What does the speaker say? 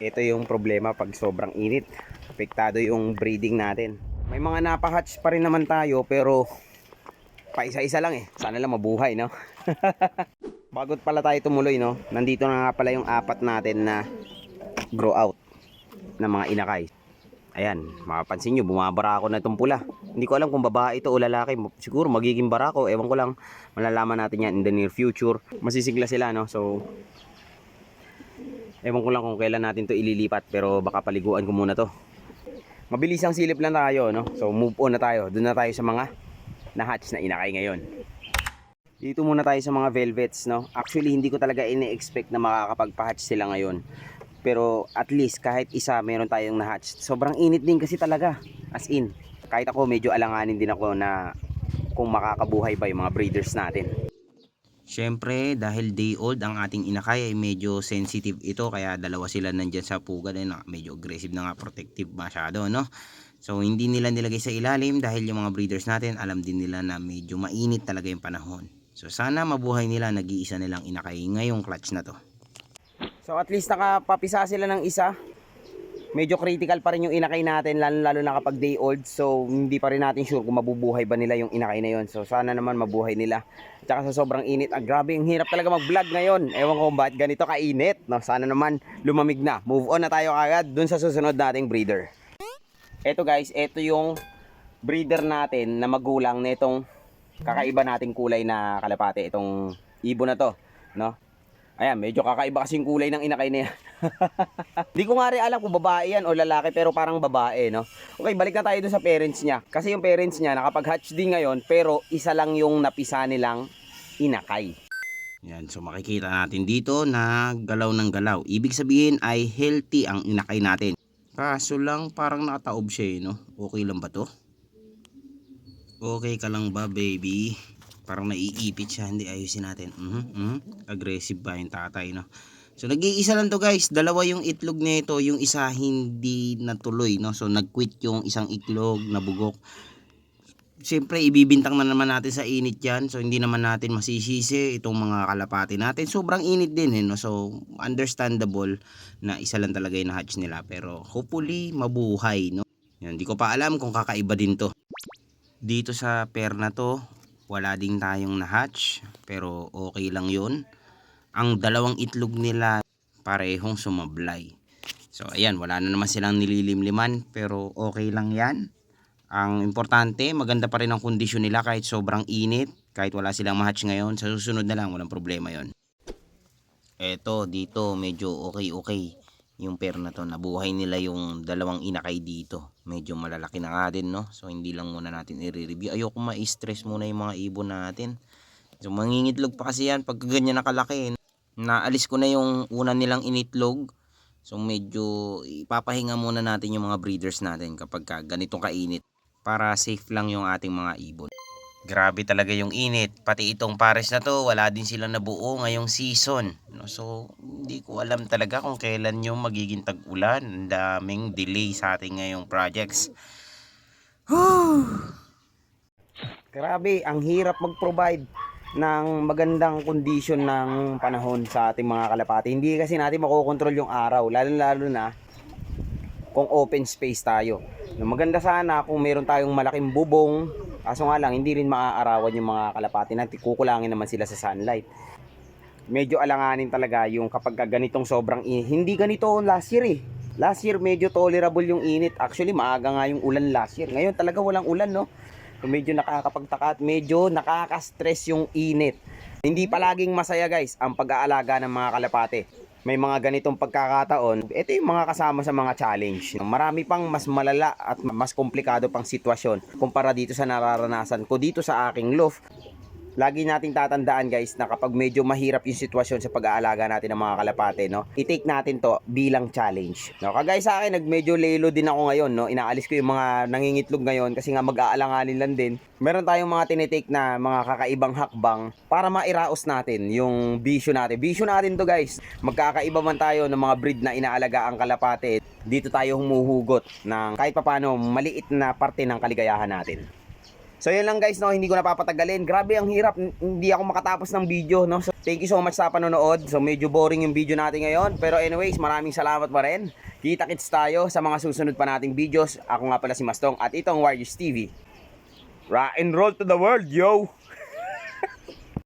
Ito yung problema pag sobrang init. Apektado yung breeding natin. May mga napahatch pa rin naman tayo pero pa isa-isa lang eh. Sana lang mabuhay, no? Bago pala tayo tumuloy, no? Nandito na nga pala yung apat natin na grow out na mga inakay. Ayan, mapapansin nyo, bumabara ako na itong pula. Hindi ko alam kung babae ito o lalaki. Siguro magiging barako. Ewan ko lang. Malalaman natin yan in the near future. Masisigla sila, no? So, ewan ko lang kung kailan natin to ililipat. Pero baka paliguan ko muna to. Mabilis ang silip lang tayo, no? So, move on na tayo. Doon na tayo sa mga na-hatch na inakay ngayon. Dito muna tayo sa mga velvets, no? Actually, hindi ko talaga ini-expect na makakapagpa-hatch sila ngayon. Pero at least kahit isa meron tayong na-hatch. Sobrang init din kasi talaga. As in, kahit ako medyo alanganin din ako na kung makakabuhay ba yung mga breeders natin. Siyempre, dahil day old ang ating inakay ay medyo sensitive ito kaya dalawa sila nandyan sa pugad ay na medyo aggressive na nga protective masyado no. So hindi nila nilagay sa ilalim dahil yung mga breeders natin alam din nila na medyo mainit talaga yung panahon. So sana mabuhay nila nag-iisa nilang inakay ngayong clutch na to. So at least nakapapisa sila ng isa. Medyo critical pa rin yung inakay natin lalo lalo na kapag day old. So hindi pa rin natin sure kung mabubuhay ba nila yung inakay na yon. So sana naman mabuhay nila. At saka sa sobrang init, ah, grabe ang hirap talaga mag-vlog ngayon. Ewan ko bakit ganito kainit. No, sana naman lumamig na. Move on na tayo kagad dun sa susunod nating breeder. Eto guys, eto yung breeder natin na magulang na itong kakaiba nating kulay na kalapate. Itong ibon na to. No? Ayan, medyo kakaiba kasing kulay ng inakay na yan. Di ko nga rin alam kung babae yan o lalaki pero parang babae, no? Okay, balik na tayo dun sa parents niya. Kasi yung parents niya nakapag-hatch din ngayon pero isa lang yung napisa nilang inakay. Yan, so makikita natin dito na galaw ng galaw. Ibig sabihin ay healthy ang inakay natin. Kaso lang parang nakataob siya eh, no? Okay lang ba to? Okay ka lang ba, baby? Parang naiipit siya, hindi ayusin natin. Mhm, mhm. Aggressive ba yung tatay, no? So nag-iisa lang to guys, dalawa yung itlog nito, yung isa hindi natuloy, no? So nag-quit yung isang itlog, nabugok. Siyempre ibibintang na naman natin sa init yan. So hindi naman natin masisisi itong mga kalapati natin. Sobrang init din eh, no? So understandable na isa lang talaga yung hatch nila. Pero hopefully mabuhay, no? Yan, di ko pa alam kung kakaiba din to. Dito sa pair na to, wala din tayong na-hatch. Pero okay lang yun. Ang dalawang itlog nila parehong sumablay. So ayan, wala na naman silang nililimliman. Pero okay lang yan. Ang importante, maganda pa rin ang kondisyon nila kahit sobrang init. Kahit wala silang ma-hatch ngayon. Sa susunod na lang, walang problema yon. Eto, dito, medyo okay-okay yung pair na to. Nabuhay nila yung dalawang inakay dito. Medyo malalaki na nga din, no? So, hindi lang muna natin i-review. Ayoko ma-stress muna yung mga ibon natin. So, mangingitlog pa kasi yan pag ganyan nakalaki. Naalis ko na yung una nilang initlog. So, medyo ipapahinga muna natin yung mga breeders natin kapag ka ganitong kainit para safe lang yung ating mga ibon. Grabe talaga yung init. Pati itong pares na to, wala din sila nabuo ngayong season. No? So, hindi ko alam talaga kung kailan yung magiging tag-ulan. Ang daming delay sa ating ngayong projects. Grabe, ang hirap mag-provide ng magandang kondisyon ng panahon sa ating mga kalapati. Hindi kasi natin makokontrol yung araw, lalo-lalo na kung open space tayo. Maganda sana kung meron tayong malaking bubong, kaso nga lang hindi rin maaarawan yung mga kalapati natin, kukulangin naman sila sa sunlight. Medyo alanganin talaga yung kapag ka ganitong sobrang init. Hindi ganito last year eh. Last year medyo tolerable yung init. Actually maaga nga yung ulan last year. Ngayon talaga walang ulan no. Medyo nakakapagtaka at medyo nakaka-stress yung init. Hindi palaging masaya guys ang pag-aalaga ng mga kalapate. May mga ganitong pagkakataon, ito yung mga kasama sa mga challenge. Marami pang mas malala at mas komplikado pang sitwasyon kumpara dito sa nararanasan ko dito sa aking loft. Lagi nating tatandaan guys na kapag medyo mahirap yung sitwasyon sa pag-aalaga natin ng mga kalapate, no? I-take natin to bilang challenge. No, kagaya sa akin, nagmedyo lelo din ako ngayon, no? Inaalis ko yung mga nangingitlog ngayon kasi nga mag-aalanganin lang din. Meron tayong mga tinitake na mga kakaibang hakbang para mairaos natin yung bisyo natin. Bisyo natin to guys. Magkakaiba man tayo ng mga breed na inaalaga ang kalapate. Dito tayo humuhugot ng kahit papano maliit na parte ng kaligayahan natin. So yun lang guys, no, hindi ko napapatagalin. Grabe ang hirap, hindi ako makatapos ng video, no. So, thank you so much sa panonood. So medyo boring yung video natin ngayon, pero anyways, maraming salamat pa rin. Kita-kits tayo sa mga susunod pa nating videos. Ako nga pala si Mastong at itong Warriors TV. Rock and roll to the world, yo!